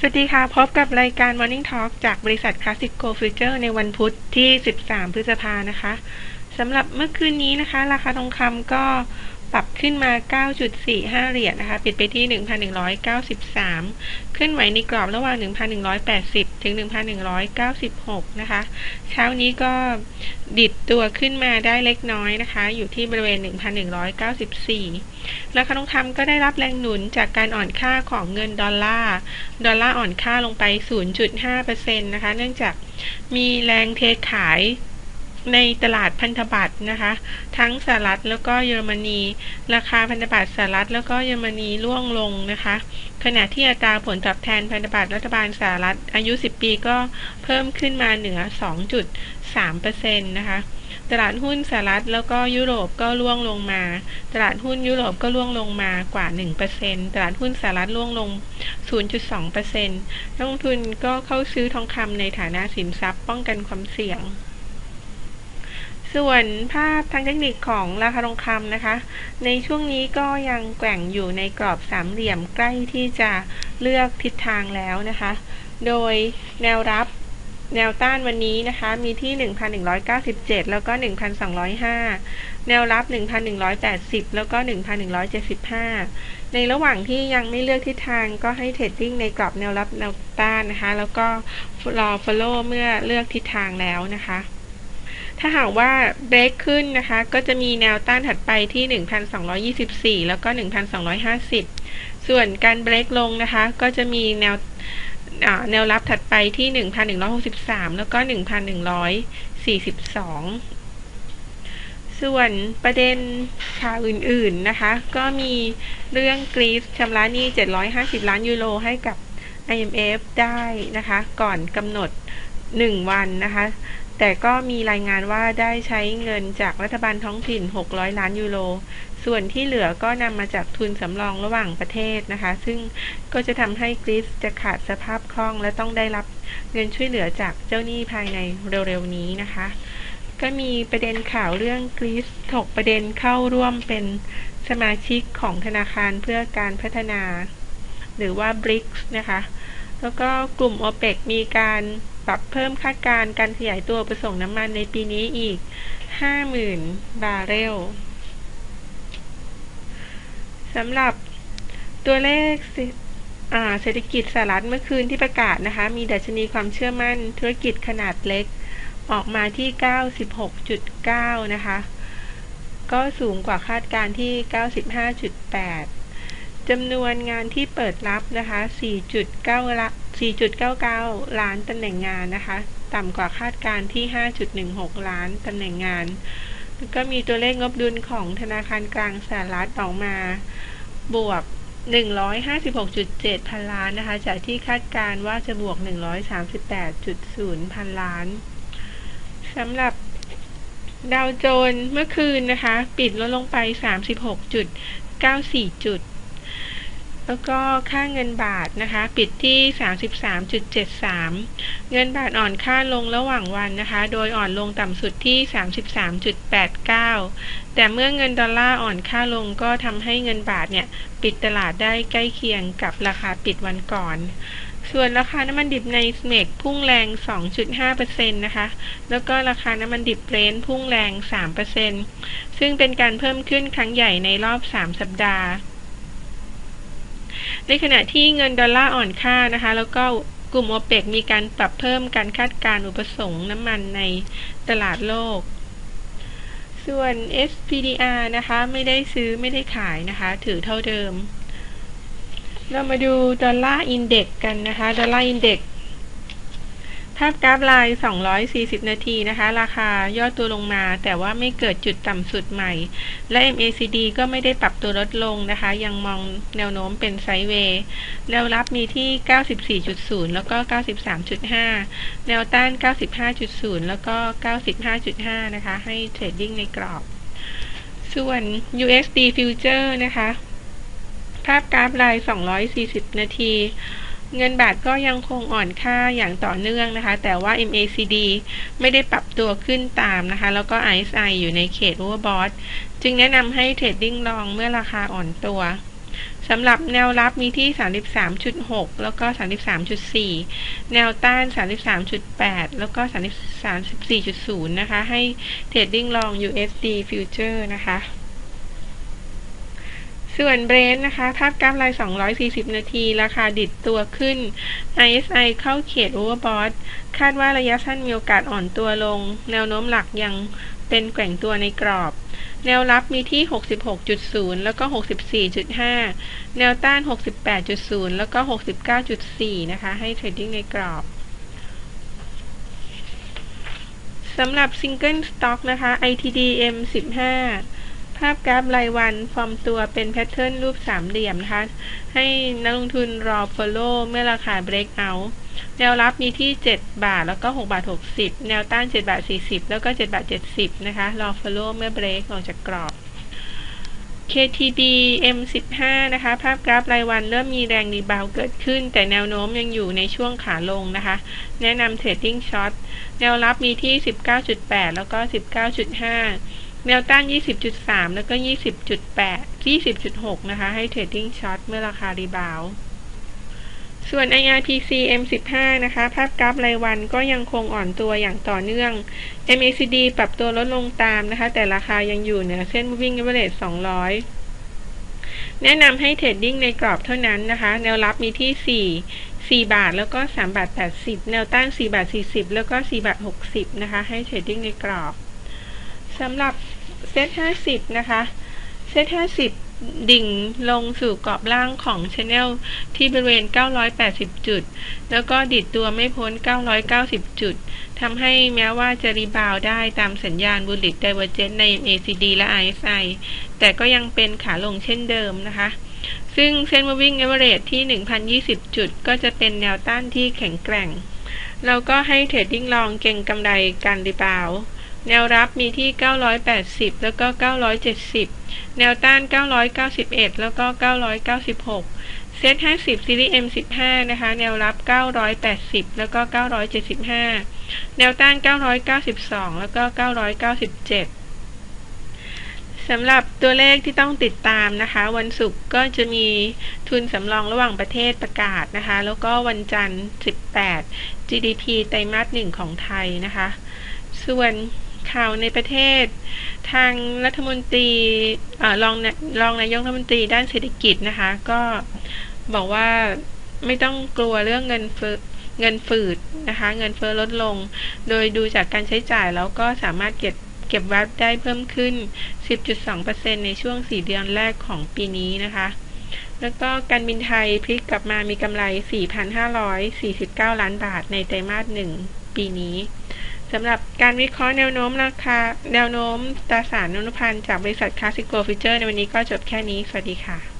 สวัสดีค่ะ พบกับรายการ Morning Talk จากบริษัท Classic Go Future ในวันพุธที่ 13 พฤษภานะคะสำหรับเมื่อคืนนี้นะคะ ราคาทองคำก็ ปรับขึ้นมา 9.45 เหรียญนะคะ ปิดไปที่ 1,193 เคลื่อนไหวในกรอบระหว่าง 1,180 ถึง 1,196 นะคะ เช้านี้ก็ดิดตัวขึ้นมาได้เล็กน้อยนะคะ อยู่ที่บริเวณ 1,194 ราคาทองคำก็ได้รับแรงหนุนจากการอ่อนค่าของเงินดอลลาร์ ดอลลาร์อ่อนค่าลงไป 0.5%นะคะ เนื่องจากมีแรงเทขาย ในตลาดพันธบัตรนะคะ ทั้งสหรัฐแล้วก็เยอรมนี ราคาพันธบัตรสหรัฐแล้วก็เยอรมนีร่วงลงนะคะ ขณะที่อัตราผลตอบแทนพันธบัตรรัฐบาลสหรัฐอายุ 10 ปีก็เพิ่มขึ้นมาเหนือ 2.3%นะคะตลาดหุ้นสหรัฐแล้วก็ยุโรปก็ร่วงลงมา ตลาดหุ้นยุโรปก็ร่วงลงมากว่า 1%ตลาดหุ้นสหรัฐร่วงลง 0.2%นักลงทุนก็เข้าซื้อทองคำในฐานะสินทรัพย์ป้องกันความเสี่ยง ส่วนภาพทางเทคนิคของราคาทองคำนะคะ ในช่วงนี้ก็ยังแกว่งอยู่ในกรอบสามเหลี่ยมใกล้ที่จะเลือกทิศทางแล้วนะคะ โดยแนวรับแนวต้านวันนี้นะคะ มีที่ 1,197 แล้วก็ 1,205 แนวรับ 1,180 แล้วก็ 1,175 ในระหว่างที่ยังไม่เลือกทิศทางก็ให้เทรดดิ้งในกรอบแนวรับแนวต้านนะคะ แล้วก็รอ follow เมื่อเลือกทิศทางแล้วนะคะ ถ้าหากว่าเบรกขึ้นนะคะ ก็จะมีแนวต้านถัดไปที่ 1,224 แล้วก็ 1,250 ส่วนการเบรกลงนะคะ ก็จะมีแนวแนวรับถัดไปที่ 1,163 แล้วก็ 1,142 ส่วนประเด็นข่าวอื่นๆนะคะ ก็มีเรื่องกรีซชำระหนี้ 750 ล้านยูโรให้กับ IMF ได้นะคะ ก่อนกำหนด 1 วันนะคะ แต่ก็มีรายงานว่าได้ใช้เงินจากรัฐบาลท้องถิ่น 600 ล้านยูโร ส่วนที่เหลือก็นำมาจากทุนสำรองระหว่างประเทศนะคะ ซึ่งก็จะทำให้กรีซจะขาดสภาพคล่อง และต้องได้รับเงินช่วยเหลือจากเจ้าหนี้ภายในเร็วๆนี้นะคะ ก็มีประเด็นข่าวเรื่องกรีซถกประเด็นเข้าร่วมเป็นสมาชิกของธนาคารเพื่อการพัฒนา หรือว่า BRICS นะคะ แล้วก็กลุ่ม OPEC มีการ ปรับเพิ่มคาดการณ์การขยายตัวประสงค์น้ำมันในปีนี้อีก 50,000 บาร์เรลสำหรับตัวเลขเศรษฐกิจสหรัฐเมื่อคืนที่ประกาศนะคะ มีดัชนีความเชื่อมั่นธุรกิจขนาดเล็กออกมาที่ 96.9 นะคะ ก็สูงกว่าคาดการที่ 95.8จำนวนงานที่เปิดรับนะคะ 4.9 ละ 4.99 ล้านตำแหน่งงานนะคะ ต่ำกว่าคาดการที่ 5.16 ล้านตำแหน่งงาน แล้วก็มีตัวเลขงบดุลของธนาคารกลางสหรัฐออกมา บวก 156.7 พันล้านนะคะ จากที่คาดการว่าจะบวก 138.0 พันล้านสำหรับดาวโจนส์เมื่อคืนนะคะ ปิดลดลงไป 36.94 จุด แล้วก็ค่าเงินบาทนะคะ ปิดที่ 33.73 เงินบาทอ่อนค่าลงระหว่างวันนะคะ โดยอ่อนลงต่ำสุดที่ 33.89 แต่เมื่อเงินดอลลาร์อ่อนค่าลงก็ทำให้เงินบาทเนี่ย ปิดตลาดได้ใกล้เคียงกับราคาปิดวันก่อนส่วนราคาน้ำมันดิบในสเมกพุ่งแรง 2.5%นะคะ แล้วก็ราคาน้ำมันดิบเบรนท์พุ่งแรง 3%ซึ่งเป็นการเพิ่มขึ้นครั้งใหญ่ในรอบ 3 สัปดาห์ ในขณะที่เงินดอลลาร์อ่อนค่านะคะ แล้วก็กลุ่มโอเปกมีการปรับเพิ่มการคาดการอุปสงค์น้ำมันในตลาดโลก ส่วน SPDR นะคะ ไม่ได้ซื้อไม่ได้ขายนะคะ ถือเท่าเดิม เรามาดูดอลลาร์อินเด็กกันนะคะ ดอลลาร์อินเด็ก ภาพกราฟไลน์240 นาทีนะคะ ราคาย่อตัวลงมา แต่ว่าไม่เกิดจุดต่ำสุดใหม่ และ MACD ก็ไม่ได้ปรับตัวลดลงนะคะ ยังมองแนวโน้มเป็นไซด์เวย์แนวรับมีที่ 94.0 แล้วก็ 93.5 แนวต้าน 95.0 แล้วก็ 95.5 นะคะ ให้เทรดดิ้งในกรอบ ส่วน USD Future นะคะ ภาพกราฟไลน์240 นาที เงินบาทก็ยังคงอ่อนค่าอย่างต่อเนื่องนะคะ แต่ว่า MACD ไม่ได้ปรับตัวขึ้นตามนะคะ แล้วก็ RSI อยู่ในเขต overbought จึงแนะนำให้เทรดดิ้งลองเมื่อราคาอ่อนตัวสำหรับแนวรับมีที่ 33.6 แล้วก็ 33.4 แนวต้าน 33.8 แล้วก็ 34.0 นะคะ ให้เทรดดิ้งลอง USD Future นะคะ ส่วนเบรนนะคะภาพกราฟราย 240 นาที ราคาดิดตัวขึ้น ISI เข้าเขต Overbought คาดว่าระยะสั้นมีโอกาสอ่อนตัวลง แนวโน้มหลักยังเป็นแกว่งตัวในกรอบ แนวรับมีที่ 66.0 แล้วก็ 64.5 แนวต้าน 68.0 แล้วก็ 69.4 นะคะ ให้เทรดดิ้งในกรอบสำหรับ Single Stock นะคะ ITDM 15 ภาพกราฟรายวันฟอร์มตัวเป็นแพทเทิร์นรูปสามเหลี่ยมนะคะ ให้นักลงทุนรอ follow เมื่อราคา break out แนวรับมีที่ 7 บาทแล้วก็6บาท60 แนวต้าน 7 บาท 40 แล้วก็ 7 บาท 70 นะคะ รอ follow เมื่อ break ออกจากกรอบ KTD M15 นะคะ ภาพกราฟรายวันเริ่มมีแรงรีบาวเกิดขึ้น แต่แนวโน้มยังอยู่ในช่วงขาลงนะคะ แนะนำเทรดดิ้งช็อต แนวรับมีที่ 19.8 แล้วก็ 19.5 แนวต้าน 20.3 แล้วก็ 20.8 20.6 นะคะ ให้เทรดดิ้งช็อตเมื่อราคารีบาว ส่วน IRPC M15 นะคะ ภาพกราฟรายวันก็ยังคงอ่อนตัวอย่างต่อเนื่อง MACD ปรับตัวลดลงตามนะคะ แต่ราคายังอยู่เหนือเส้น Moving Average 200แนะนำให้เทรดดิ้งในกรอบเท่านั้นนะคะ แนวรับมีที่ 4 4 บาทแล้วก็ 3 บาท 80 แนวต้าน 4 บาท 40 แล้วก็ 4 บาท 60 นะคะ ให้เทรดดิ้งในกรอบสำหรับ เซ็ต50นะคะ เซ็ต50ดิ่งลงสู่กรอบล่างของชแนลที่บริเวณ 980 จุด แล้วก็ดิดตัวไม่พ้น 990 จุด ทำให้แม้ว่าจะรีบาวได้ตามสัญญาณบูลลิตไดเวอร์เจนใน MACD และ RSI แต่ก็ยังเป็นขาลงเช่นเดิมนะคะ ซึ่งเส้น moving average ที่ 1,020 จุด ก็จะเป็นแนวต้านที่แข็งแกร่ง เราก็ให้เทรดดิ้งลองเก่งกำไรการรีบาว แนวรับมีที่ 980 แล้วก็ 970 แนวต้าน 991 แล้วก็ 996 เซต50ซีรีส์ M15 นะคะ แนวรับ 980 แล้วก็ 975 แนวต้าน 992 แล้วก็ 997สำหรับตัวเลขที่ต้องติดตามนะคะ วันศุกร์ก็จะมีทุนสำรองระหว่างประเทศประกาศนะคะ แล้วก็วันจันทร์ 18 GDP ไตรมาสหนึ่งของไทยนะคะ ส่วน ข่าวในประเทศ ทางรัฐมนตรีรองรองนายกรัฐมนตรีด้านเศรษฐกิจนะคะ ก็บอกว่าไม่ต้องกลัวเรื่องเงินเฟ้อเงินฝืดนะคะ เงินเฟ้อลดลง โดยดูจากการใช้จ่ายแล้วก็สามารถเก็บเก็บวัดได้เพิ่มขึ้น 10.2%ในช่วง 4 เดือนแรกของปีนี้นะคะ แล้วก็การบินไทยพลิกกลับมามีกำไร 4,549 ล้านบาทในไตรมาสหนึ่งปีนี้ สำหรับการวิเคราะห์แนวโน้มราคาแนวโน้มตราสารนุพันธ์จากบริษัทคาสิโกฟิเจอร์ในวันนี้ก็จบแค่นี้ สวัสดีค่ะ